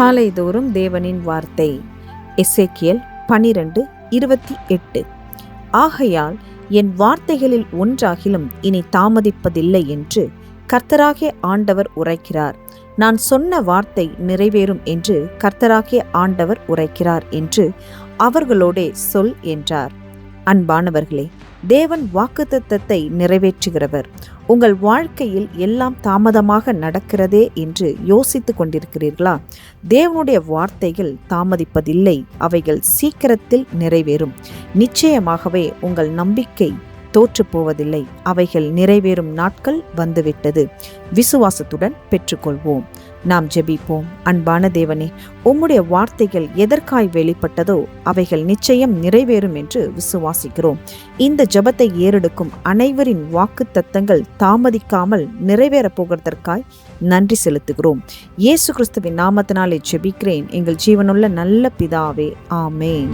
காலைதோறும் தேவனின் வார்த்தை. எசேக்கியல் பனிரெண்டு இருபத்தி எட்டு. ஆகையால் என் வார்த்தைகளில் ஒன்றாகிலும் இனி தாமதிப்பதில்லை என்று கர்த்தராகிய ஆண்டவர் உரைக்கிறார். நான் சொன்ன வார்த்தை நிறைவேறும் என்று கர்த்தராகிய ஆண்டவர் உரைக்கிறார் என்று அவர்களோடே சொல் என்றார். அன்பானவர்களே தேவன் வாக்குத்தத்தத்தை நிறைவேற்றுகிறவர். உங்கள் வாழ்க்கையில் எல்லாம் தாமதமாக நடக்கிறதே என்று யோசித்து கொண்டிருக்கிறீர்களா? தேவனுடைய வார்த்தைகள் தாமதிப்பதில்லை அவைகள் சீக்கிரத்தில் நிறைவேறும். நிச்சயமாகவே உங்கள் நம்பிக்கை தோற்று போவதில்லை அவைகள் நிறைவேறும் நாட்கள் வந்துவிட்டது. விசுவாசத்துடன் பெற்றுக்கொள்வோம். நாம் ஜெபிப்போம். அன்பான தேவனே உம்முடைய வார்த்தைகள் எதற்காய் வெளிப்பட்டதோ அவைகள் நிச்சயம் நிறைவேறும் என்று விசுவாசிக்கிறோம். இந்த ஜெபத்தை ஏறெடுக்கும் அனைவரின் வாக்கு தத்தங்கள் தாமதிக்காமல் நிறைவேறப் போகிறதற்காய் நன்றி செலுத்துகிறோம். இயேசு கிறிஸ்துவின் நாமத்தினாலே ஜெபிக்கிறேன். எங்கள் ஜீவனுள்ள நல்ல பிதாவே ஆமேன்.